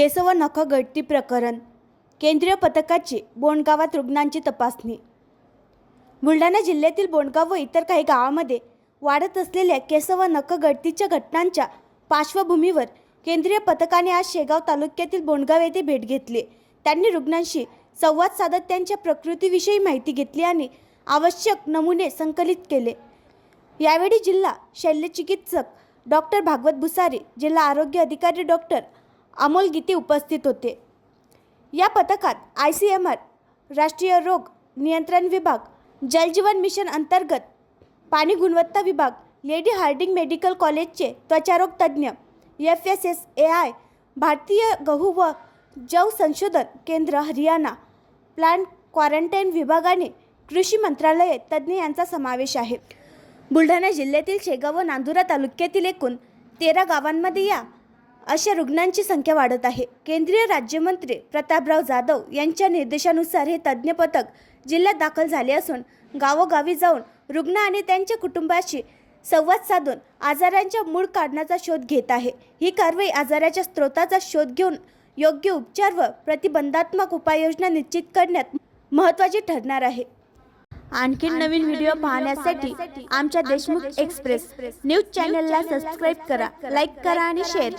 केस व नख गळती प्रकरण केंद्रीय पथकाची बोंडगावात रुग्णांची तपासणी. बुलढाणा जिल्ह्यातील बोंडगाव व इतर काही गावामध्ये वाढत असलेल्या केस व नख गळतीच्या घटनांच्या पार्श्वभूमीवर केंद्रीय पथकाने आज शेगाव तालुक्यातील बोंडगाव येथे भेट घेतली. त्यांनी रुग्णांशी संवाद साधत त्यांच्या प्रकृतीविषयी माहिती घेतली आणि आवश्यक नमुने संकलित केले. यावेळी जिल्हा शल्यचिकित्सक डॉक्टर भागवत भुसारी जिल्हा आरोग्य अधिकारी डॉक्टर अमोल गीते उपस्थित होते. या पथकात आय सी एम आर राष्ट्रीय रोग नियंत्रण विभाग जलजीवन मिशन अंतर्गत पाणी गुणवत्ता विभाग लेडी हार्डिंग मेडिकल कॉलेजचे त्वचारोग तज्ज्ञ F S S A I भारतीय गहू व जव संशोधन केंद्र हरियाणा प्लांट क्वारंटाईन विभागाने कृषी मंत्रालय तज्ज्ञ यांचा समावेश आहे. बुलढाणा जिल्ह्यातील शेगाव व नांदुरा तालुक्यातील एकूण तेरा गावांमध्ये या अशा रुग्णांची संख्या वाढत आहे. केंद्रीय राज्यमंत्री प्रतापराव जाधव यांच्या निर्देशानुसार हे तज्ज्ञ पथक जिल्ह्यात दाखल झाले असून गावोगावी जाऊन रुग्ण आणि त्यांच्या कुटुंबाशी संवाद साधून आजारांच्या मूळ कारणाचा शोध घेत आहे. ही कारवाई आजाराच्या स्रोताचा शोध घेऊन योग्य उपचार व प्रतिबंधात्मक उपाययोजना निश्चित करण्यात महत्त्वाची ठरणार आहे. आणखी नवीन व्हिडिओ पाहण्यासाठी आमच्या देशमुख एक्सप्रेस न्यूज चॅनलला सबस्क्राईब करा लाईक करा आणि शेअर करा.